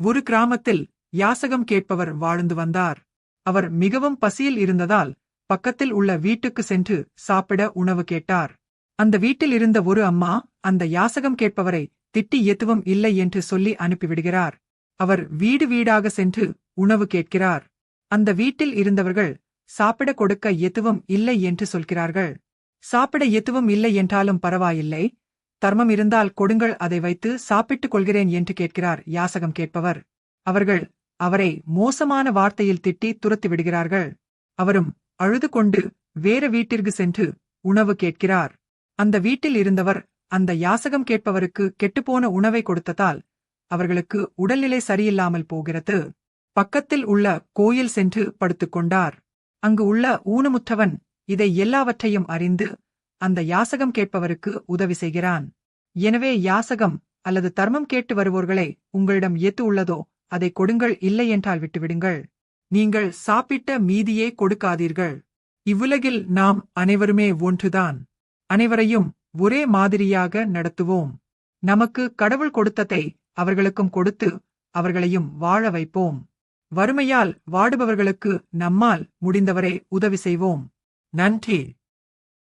ஒரு கிராமத்தில் யாசகம் கேட்பவர் வாழ்ந்து வந்தார். அவர் மிகவும் பசியில் இருந்ததால் பக்கத்தில் உள்ள வீட்டுக்கு சென்று சாப்பிட உணவு கேட்டார். அந்த வீட்டில் இருந்த ஒரு அம்மா அந்த யாசகம் கேட்பவரை திட்டி எதுவும் இல்லை என்று சொல்லி அனுப்பிவிடுகிறார். அவர் வீடு வீடாக சென்று உணவு கேட்கிறார். அந்த வீட்டில் இருந்தவர்கள் சாப்பிட கொடுக்க எதுவும் இல்லை என்று சொல்கிறார்கள். சாப்பிட எதுவும் இல்லை என்றாலும் பரவாயில்லை தர்மம் இருந்தால் கொடுங்கள் அதை வைத்து சாப்பிட்டுக் கொள்கிறேன் என்று கேட்கிறார் யாசகம் கேட்பவர். அவர்கள் அவரை மோசமான வார்த்தையில் திட்டி துரத்தி விடுகிறார்கள். அவரும் அழுது கொண்டு வேற வீட்டிற்கு சென்று உணவு கேட்கிறார். அந்த வீட்டில் இருந்தவர் அந்த யாசகம் கேட்பவருக்கு கெட்டுப்போன உணவை கொடுத்ததால் அவர்களுக்கு உடல்நிலை சரியில்லாமல் போகிறது. பக்கத்தில் உள்ள கோயில் சென்று படுத்துக்கொண்டார் அங்கு உள்ள ஊனமுற்றவன் இதை எல்லாவற்றையும் அறிந்து அந்த யாசகம் கேட்பவருக்கு உதவி செய்கிறான். எனவே யாசகம் அல்லது தர்மம் கேட்டு வருவோர்களை உங்களிடம் எது உள்ளதோ அதை கொடுங்கள் இல்லை என்றால் விட்டுவிடுங்கள். நீங்கள் சாப்பிட்ட மீதியே கொடுக்காதீர்கள். இவ்வுலகில் நாம் அனைவருமே ஒன்றுதான். அனைவரையும் ஒரே மாதிரியாக நடத்துவோம். நமக்கு கடவுள் கொடுத்ததை அவர்களுக்கும் கொடுத்து அவர்களையும் வாழ வைப்போம். வறுமையால் வாடுபவர்களுக்கு நம்மால் முடிந்தவரை உதவி செய்வோம். நன்றி.